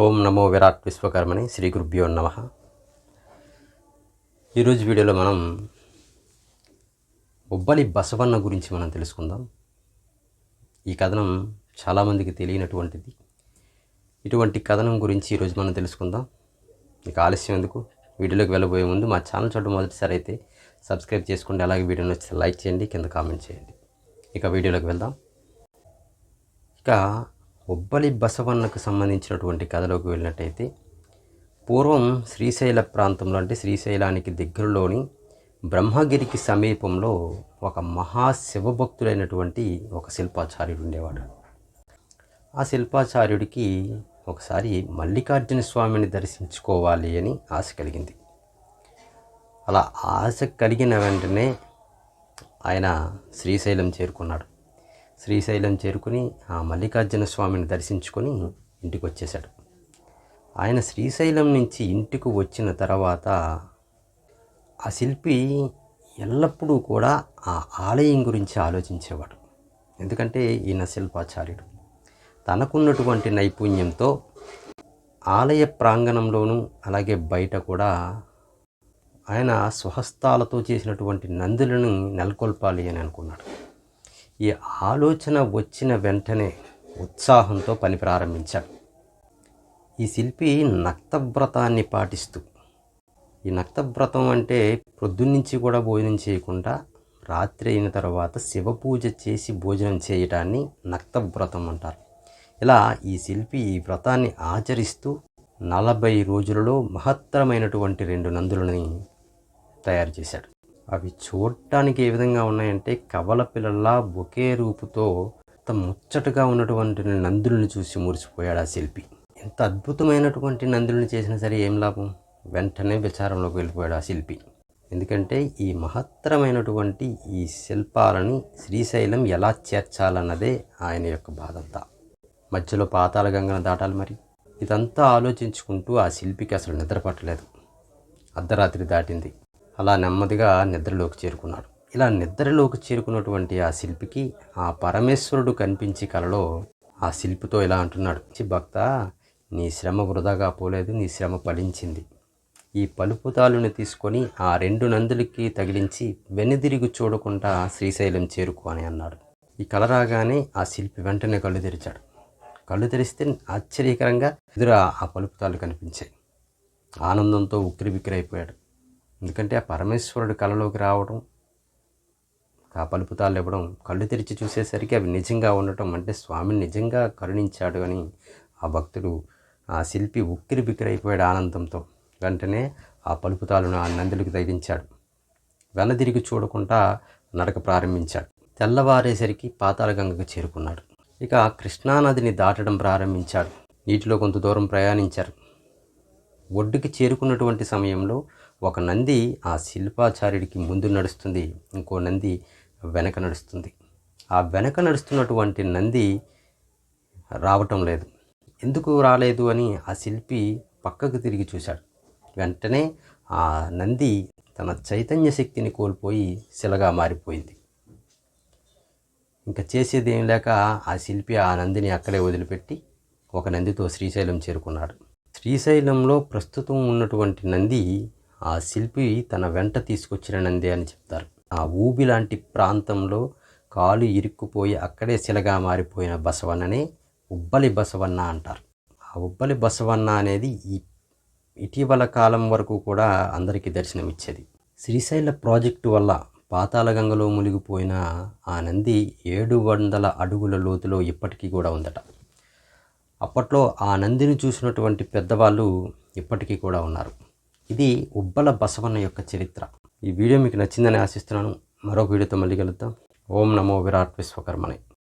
ఓం నమో విరాట్ విశ్వకర్మని శ్రీ గురుభ్యో నమ. ఈరోజు వీడియోలో మనం ఉబ్బలి బసవన్న గురించి మనం తెలుసుకుందాం. ఈ కథనం చాలామందికి తెలియనటువంటిది. ఇటువంటి కథనం గురించి ఈరోజు మనం తెలుసుకుందాం. మీకు ఆలస్యం ఎందుకు? వీడియోలోకి వెళ్ళబోయే ముందు మా ఛానల్ చూడడం మొదటిసారి అయితే సబ్స్క్రైబ్ చేసుకోండి. అలాగే వీడియోని వచ్చి లైక్ చేయండి కింద కామెంట్ చేయండి. ఇక వీడియోలోకి వెళ్దాం. ఇక ఉబ్బలి బసవన్నకు సంబంధించినటువంటి కథలోకి వెళ్ళినట్టయితే పూర్వం శ్రీశైల ప్రాంతంలో అంటే శ్రీశైలానికి దగ్గరలోని బ్రహ్మగిరికి సమీపంలో ఒక మహాశివభక్తుడైనటువంటి ఒక శిల్పాచార్యుడు ఉండేవాడు. ఆ శిల్పాచార్యుడికి ఒకసారి మల్లికార్జున స్వామిని దర్శించుకోవాలి అని ఆశ కలిగింది. అలా ఆశ కలిగిన వెంటనే ఆయన శ్రీశైలం చేరుకున్నాడు. శ్రీశైలం చేరుకుని ఆ మల్లికార్జున స్వామిని దర్శించుకొని ఇంటికి వచ్చేశాడు ఆయన శ్రీశైలం నుంచి ఇంటికి వచ్చిన తర్వాత ఆ శిల్పి ఎల్లప్పుడూ కూడా ఆ ఆలయం గురించి ఆలోచించేవాడు. ఎందుకంటే ఈయన శిల్పాచార్యుడు. తనకున్నటువంటి నైపుణ్యంతో ఆలయ ప్రాంగణంలోనూ అలాగే బయట కూడా ఆయన స్వహస్తాలతో చేసినటువంటి నందులను నెలకొల్పాలి అని అనుకున్నాడు. ఈ ఆలోచన వచ్చిన వెంటనే ఉత్సాహంతో పని ప్రారంభించాడు. ఈ శిల్పి నక్తవ్రతాన్ని పాటిస్తూ ఈ నక్తవ్రతం అంటే ప్రొద్దున్నుంచి కూడా భోజనం చేయకుండా రాత్రి అయిన తర్వాత శివ పూజ చేసి భోజనం చేయటాన్ని నక్తవ్రతం అంటారు. ఇలా ఈ శిల్పి ఈ వ్రతాన్ని ఆచరిస్తూ నలభై రోజులలో మహత్తరమైనటువంటి రెండు నందులని తయారు చేశాడు. అవి చూడటానికి ఏ విధంగా ఉన్నాయంటే కవల పిల్లల్లా ఒకే రూపుతో అంత ముచ్చటగా ఉన్నటువంటి నందులను చూసి మురిసిపోయాడు ఆ శిల్పి. ఎంత అద్భుతమైనటువంటి నందులను చేసినా సరే ఏం లాభం? వెంటనే విచారంలోకి వెళ్ళిపోయాడు ఆ శిల్పి. ఎందుకంటే ఈ మహత్తరమైనటువంటి ఈ శిల్పాలని శ్రీశైలం ఎలా చేర్చాలన్నదే ఆయన యొక్క బాధంతా. మధ్యలో పాతాల గంగను దాటాలి మరి. ఇదంతా ఆలోచించుకుంటూ ఆ శిల్పికి అసలు నిద్ర పట్టలేదు. అర్ధరాత్రి దాటింది. అలా నెమ్మదిగా నిద్రలోకి చేరుకున్నాడు. ఇలా నిద్రలోకి చేరుకున్నటువంటి ఆ శిల్పికి ఆ పరమేశ్వరుడు కనిపించి కలలో ఆ శిల్పితో ఇలా అంటున్నాడు. భక్త నీ శ్రమ వృధాగా పోలేదు నీ శ్రమ ఫలించింది. ఈ పలుపుతాలుని తీసుకొని ఆ రెండు నందులకి తగిలించి వెనుదిరిగి చూడకుండా శ్రీశైలం చేరుకో అని అన్నాడు. ఈ కల రాగానే ఆ శిల్పి వెంటనే కళ్ళు తెరిచాడు. కళ్ళు తెరిస్తే ఆశ్చర్యకరంగా ఎదురు ఆ పలుపుతాలు కనిపించాయి. ఆనందంతో ఉక్కిరి అయిపోయాడు. ఎందుకంటే ఆ పరమేశ్వరుడు కళలోకి రావడం ఆ పలుపుతాలు ఇవ్వడం కళ్ళు తెరిచి చూసేసరికి అవి నిజంగా ఉండటం అంటే స్వామిని నిజంగా కరుణించాడు అని ఆ భక్తుడు ఆ శిల్పి ఉక్కిరి బిక్కిరైపోయాడు అయిపోయాడు ఆనందంతో. వెంటనే ఆ పలుపుతాలను ఆ నందులకు తగిలించాడు. వెనదిరిగి చూడకుండా నడక ప్రారంభించాడు. తెల్లవారేసరికి పాతాళగంగకు చేరుకున్నాడు. ఇక కృష్ణానదిని దాటడం ప్రారంభించాడు. నీటిలో కొంత దూరం ప్రయాణించారు. ఒడ్డుకి చేరుకున్నటువంటి సమయంలో ఒక నంది ఆ శిల్పాచార్యుడికి ముందు నడుస్తుంది ఇంకో నంది వెనక నడుస్తుంది. ఆ వెనక నడుస్తున్నటువంటి నంది రావటం లేదు. ఎందుకు రాలేదు అని ఆ శిల్పి పక్కకు తిరిగి చూశాడు. వెంటనే ఆ నంది తన చైతన్య శక్తిని కోల్పోయి శిలగా మారిపోయింది. ఇంకా చేసేది ఏం లేక ఆ శిల్పి ఆ నందిని అక్కడే వదిలిపెట్టి ఒక నందితో శ్రీశైలం చేరుకున్నాడు. శ్రీశైలంలో ప్రస్తుతం ఉన్నటువంటి నంది ఆ శిల్పి తన వెంట తీసుకొచ్చిన నంది అని చెప్తారు. ఆ ఊబి లాంటి ప్రాంతంలో కాలు ఇరుక్కుపోయి అక్కడే శిలగా మారిపోయిన బసవన్ననే ఉబ్బలి బసవన్న అంటారు. ఆ ఉబ్బలి బసవన్న అనేది ఈ ఇటీవల కాలం వరకు కూడా అందరికీ దర్శనమిచ్చేది. శ్రీశైల ప్రాజెక్టు వల్ల పాతాళగంగలో మునిగిపోయిన ఆ నంది ఏడు వందల అడుగుల లోతులో ఇప్పటికీ కూడా ఉందట. అప్పట్లో ఆ నందిని చూసినటువంటి పెద్దవాళ్ళు ఇప్పటికీ కూడా ఉన్నారు. ఇది ఉబ్బల బసవన్న యొక్క చరిత్ర. ఈ వీడియో మీకు నచ్చిందని ఆశిస్తున్నాను. మరొక వీడియోతో మళ్ళీ కలుద్దాం. ఓం నమో విరాట్ విశ్వకర్మనే.